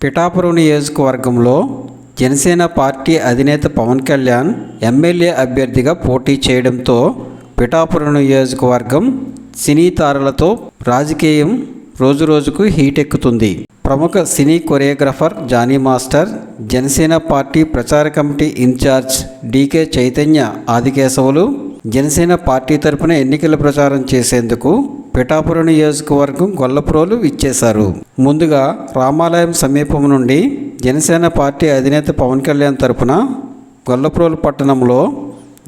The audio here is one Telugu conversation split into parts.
పిఠాపురం నియోజకవర్గంలో జనసేన పార్టీ అధినేత పవన్ కళ్యాణ్ ఎమ్మెల్యే అభ్యర్థిగా పోటీ చేయడంతో పిఠాపురం నియోజకవర్గం సినీ తారలతో రాజకీయం రోజురోజుకు హీటెక్కుతుంది. ప్రముఖ cine choreographer Johnny master Janasena party ప్రచార committee incharge DK Chaitanya Adikesavulu Janasena party తరపున ఎన్నికల ప్రచారం చేసేందుకు పిఠాపురం నియోజకవర్గం గొల్లప్రోలు ఇచ్చేశారు ముందుగా రామాలయం సమీపం నుండి జనసేన పార్టీ అధినేత పవన్ కళ్యాణ్ తరపున గొల్లప్రోలు పట్టణంలో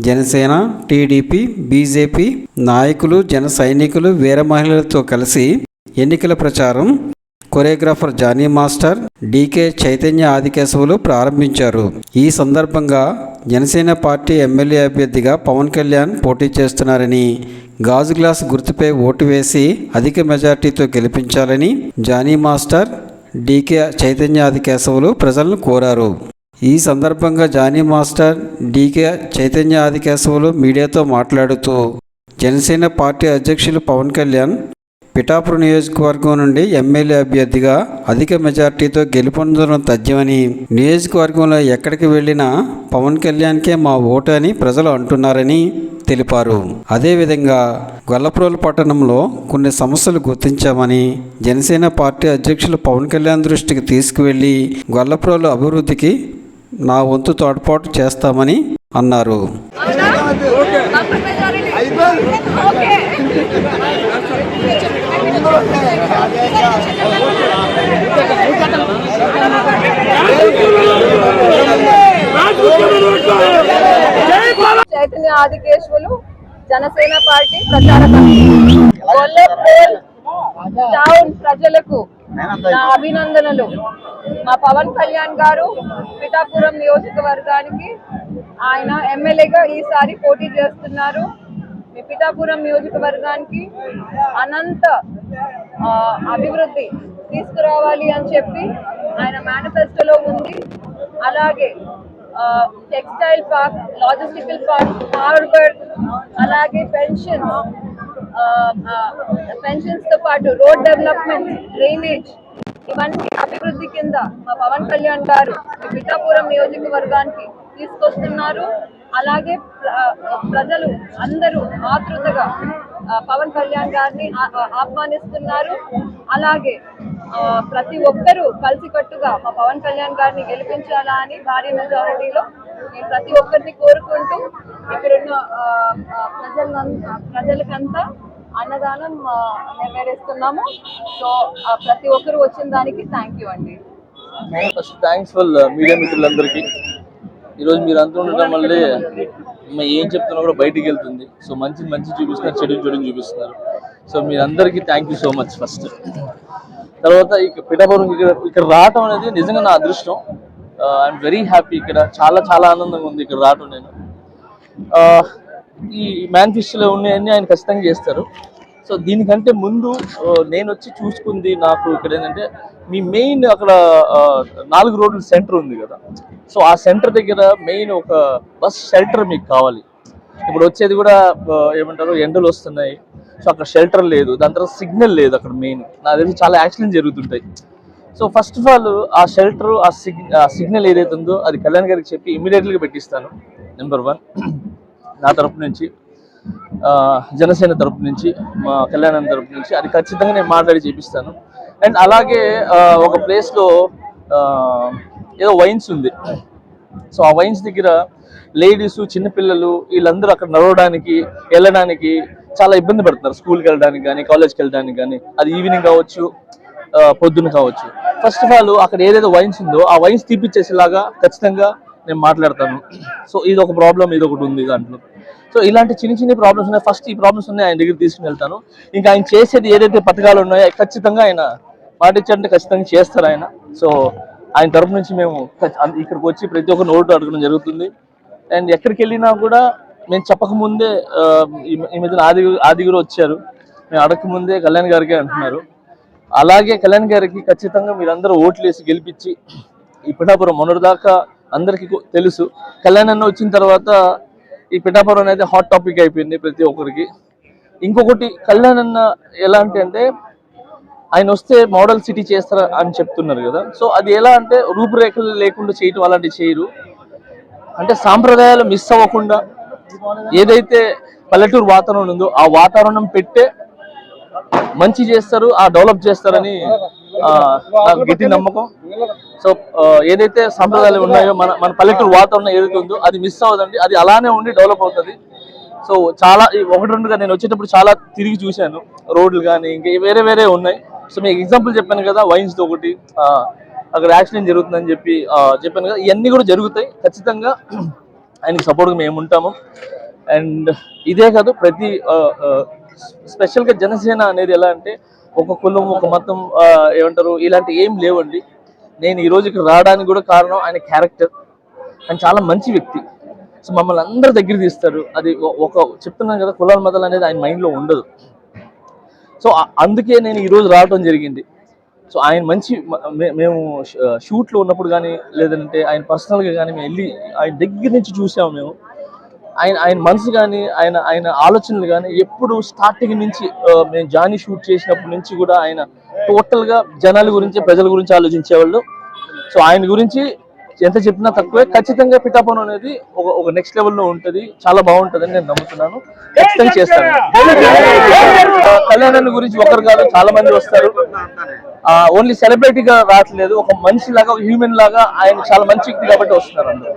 జనసేన టీడీపీ బీజేపీ నాయకులు జన సైనికులు వీర మహిళలతో కలిసి ఎన్నికల ప్రచారం choreographer Johnny master DK Chaitanya Adikesavulu ప్రారంభించారు. ఈ సందర్భంగా జనసేన పార్టీ ఎమ్మెల్యే అభ్యర్థిగా పవన్ కళ్యాణ్ పోటీ చేస్తున్నారని గాజు గ్లాస్ గుర్తుపై ఓటు వేసి అధిక మెజార్టీతో గెలిపించాలని Johnny master DK Chaitanya Adikesavulu ప్రజలను కోరారు. ఈ సందర్భంగా Johnny master DK Chaitanya Adikesavulu మీడియాతో మాట్లాడుతూ జనసేన పార్టీ అధ్యక్షులు పవన్ కళ్యాణ్ పిఠాపురం నియోజకవర్గం నుండి ఎమ్మెల్యే అభ్యర్థిగా అధిక మెజార్టీతో గెలుపొందడం తథ్యమని నియోజకవర్గంలో ఎక్కడికి వెళ్ళినా పవన్ కళ్యాణ్కే మా ఓటు అని ప్రజలు అంటున్నారని తెలిపారు. అదేవిధంగా గొల్లప్రోలు పట్టణంలో కొన్ని సమస్యలు గుర్తించామని జనసేన పార్టీ అధ్యక్షులు పవన్ కళ్యాణ్ దృష్టికి తీసుకువెళ్ళి గొల్లప్రోలు అభివృద్ధికి నా వంతు తోడ్పాటు చేస్తామని అన్నారు. ఓకే. చైతన్య ఆదికేశ్వలు జనసేన పార్టీ ప్రచార టౌన్ ప్రజలకు నా అభినందనలు. మా పవన్ కళ్యాణ్ గారు పిఠాపురం నియోజకవర్గానికి ఆయన ఎమ్మెల్యేగా ఈసారి పోటీ చేస్తున్నారు. మీ పిఠాపురం నియోజకవర్గానికి అనంత అభివృద్ధి తీసుకురావాలి అని చెప్పి ఆయన మేనిఫెస్టోలో ఉంది. అలాగే textile park logistical park harbour అలాగే పెన్షన్ పెన్షన్స్తో పాటు రోడ్ డెవలప్మెంట్ డ్రైనేజ్ ఇవన్నీ అభివృద్ధి కింద మా పవన్ కళ్యాణ్ గారు పిఠాపురం నియోజకవర్గానికి తీసుకొస్తున్నారు. అలాగే ప్రజలు అందరూ ఆతృతగా పవన్ కళ్యాణ్ గారిని ఆహ్వానిస్తున్నారు. అలాగే ప్రతి ఒక్కరూ కలిసికట్టుగా మా పవన్ కళ్యాణ్ గారిని గెలిపించాలా అని భారీ మెజారిటీలో నేను ప్రతి ఒక్కరిని కోరుకుంటూ ఇక్కడున్న ఆ, ప్రజలకంతా అన్నదానం నెరవేరుస్తున్నాము. సో ప్రతి ఒక్కరు వచ్చిన దానికి థ్యాంక్ యూ అండి థ్యాంక్స్ ఫుల్ మీడియా మిత్రులందరికీ. ఈరోజు మీరు అంతా ఉండటం వల్లే మేము ఏం చెప్తున్నా కూడా బయటికి వెళ్తుంది. సో మంచి మంచి చూపిస్తున్నారు చెడు చెడు చూపిస్తున్నారు. సో మీరందరికీ thank you so much first తర్వాత ఇక పిఠాపురం ఇక్కడ ఇక్కడ రావటం అనేది నిజంగా నా అదృష్టం. ఐఎమ్ వెరీ హ్యాపీ ఇక్కడ. చాలా చాలా ఆనందంగా ఉంది ఇక్కడ రావటం నేను. ఆ, ఈ మేనిఫెస్టోలో ఉన్నాయన్నీ ఆయన ఖచ్చితంగా చేస్తారు. సో దీనికంటే ముందు నేను వచ్చి చూసుకుంది నాకు ఇక్కడ ఏంటంటే మీ మెయిన్ అక్కడ నాలుగు రోడ్ల సెంటర్ ఉంది కదా. సో ఆ సెంటర్ దగ్గర మెయిన్ ఒక బస్ షెల్టర్ మీకు కావాలి. ఇప్పుడు వచ్చేది కూడా ఏమంటారు ఎండలు వస్తున్నాయి. సో అక్కడ షెల్టర్ లేదు. దాని తర్వాత సిగ్నల్ లేదు అక్కడ మెయిన్. నా తెలిసి చాలా యాక్సిడెంట్ జరుగుతుంటాయి. సో ఫస్ట్ ఆఫ్ ఆల్ ఆ షెల్టర్ ఆ సిగ్నల్ ఆ సిగ్నల్ ఏదైతే ఉందో అది కళ్యాణ్ గారికి చెప్పి ఇమీడియట్గా పెట్టిస్తాను నెంబర్ వన్. నా తరపు నుంచి. జనసేన తరపు నుంచి మా కళ్యాణం తరపు నుంచి. అది ఖచ్చితంగా నేను మాట్లాడి చేపిస్తాను. అండ్ అలాగే ఒక ప్లేస్లో ఏదో వైన్స్ ఉంది. సో ఆ వైన్స్ దగ్గర లేడీస్ చిన్నపిల్లలు వీళ్ళందరూ అక్కడ నడవడానికి వెళ్ళడానికి చాలా ఇబ్బంది పడుతున్నారు. స్కూల్కి వెళ్ళడానికి కానీ కాలేజ్కి వెళ్ళడానికి కానీ అది ఈవినింగ్ కావచ్చు పొద్దున కావచ్చు. ఫస్ట్ ఆఫ్ ఆల్ అక్కడ ఏదైతే వైన్స్ ఉందో ఆ వైన్స్ తీపిచ్చేసేలాగా ఖచ్చితంగా నేను మాట్లాడతాను. సో ఇది ఒక ప్రాబ్లం ఇది ఒకటి ఉంది దాంట్లో. సో ఇలాంటి చిన్న చిన్న ప్రాబ్లమ్స్ ఉన్నాయి. ఫస్ట్ ఈ ప్రాబ్లమ్స్ ఉన్నాయి ఆయన దగ్గర తీసుకుని వెళ్తాను. ఇంకా ఆయన చేసేది ఏదైతే పథకాలు ఉన్నాయో ఖచ్చితంగా ఆయన పాటించాలంటే ఖచ్చితంగా చేస్తారు ఆయన. సో ఆయన తరపు నుంచి మేము ఇక్కడికి వచ్చి ప్రతి ఒక్క నోటు అడగడం జరుగుతుంది. అండ్ ఎక్కడికి వెళ్ళినా కూడా మేము చెప్పకముందే ఈ మధ్యన ఆది ఆదిగురు వచ్చారు. మేము అడగకముందే కళ్యాణ్ గారికి అంటున్నారు. అలాగే కళ్యాణ్ గారికి ఖచ్చితంగా మీరందరూ ఓట్లు వేసి గెలిపించి ఈ పిఠాపురం మొన్నటిదాకా అందరికీ తెలుసు. కళ్యాణ్ అన్న వచ్చిన తర్వాత ఈ పిఠాపురం అనేది హాట్ టాపిక్ అయిపోయింది ప్రతి ఒక్కరికి. ఇంకొకటి కళ్యాణ్ అన్న ఎలా అంటే ఆయన వస్తే మోడల్ సిటీ చేస్తారా అని చెప్తున్నారు కదా. సో అది ఎలా అంటే రూపురేఖలు లేకుండా చేయటం అలాంటివి చేయరు. అంటే సాంప్రదాయాలు మిస్ అవ్వకుండా ఏదైతే పల్లెటూరు వాతావరణం ఉందో ఆ వాతావరణం పెట్టే మంచి చేస్తారు ఆ డెవలప్ చేస్తారని నాకు గట్టి నమ్మకం. సో ఏదైతే సంప్రదాయాలు ఉన్నాయో మన మన పల్లెటూరు వాతావరణం ఏదైతే ఉందో అది మిస్ అవ్వదండి. అది అలానే ఉండి డెవలప్ అవుతుంది. సో చాలా ఒకటి రెండుగా నేను వచ్చేటప్పుడు చాలా తిరిగి చూశాను. రోడ్లు కానీ ఇంకా వేరే వేరే ఉన్నాయి. సో మీకు ఎగ్జాంపుల్ చెప్పాను కదా వైన్స్ ఒకటి. అక్కడ యాక్సిడెంట్ జరుగుతుందని చెప్పి చెప్పాను కదా. ఇవన్నీ కూడా జరుగుతాయి. ఖచ్చితంగా ఆయనకి సపోర్ట్గా మేము ఉంటాము. అండ్ ఇదే కాదు ప్రతి స్పెషల్గా జనసేన అనేది ఎలా అంటే ఒక కులం ఒక మతం ఏమంటారు ఇలాంటి ఏం లేవండి. నేను ఈ రోజు ఇక్కడ రావడానికి కూడా కారణం ఆయన క్యారెక్టర్ ఆయన చాలా మంచి వ్యక్తి. సో మమ్మల్ని అందరి దగ్గర తీస్తారు. అది ఒక చెప్తున్నాను కదా కులాల మతాలు అనేది ఆయన మైండ్లో ఉండదు. సో అందుకే నేను ఈ రోజు రావడం జరిగింది. సో ఆయన మంచి మేము షూట్లో ఉన్నప్పుడు కానీ లేదంటే ఆయన పర్సనల్గా కానీ మేము వెళ్ళి ఆయన దగ్గర నుంచి చూసాము మేము. ఆయన ఆయన మనసు కానీ ఆయన ఆయన ఆలోచనలు కానీ ఎప్పుడు స్టార్టింగ్ నుంచి మేము జానీ షూట్ చేసినప్పటి నుంచి కూడా ఆయన టోటల్గా జనాల గురించి ప్రజల గురించి ఆలోచించేవాళ్ళు. సో ఆయన గురించి ఎంత చెప్పినా తక్కువే. ఖచ్చితంగా పిఠాపన్ అనేది ఒక ఒక నెక్స్ట్ లెవెల్లో ఉంటుంది. చాలా బాగుంటుందని నేను నమ్ముతున్నాను. ఖచ్చితంగా చేస్తాను. కళ్యాణాన్ని గురించి ఒకరు కాదు చాలా మంది వస్తారు ఓన్లీ సెలబ్రిటీగా రావట్లేదు. ఒక మనిషి లాగా ఒక హ్యూమన్ లాగా ఆయన చాలా మంచి వ్యక్తి కాబట్టి వస్తున్నారు అందరూ.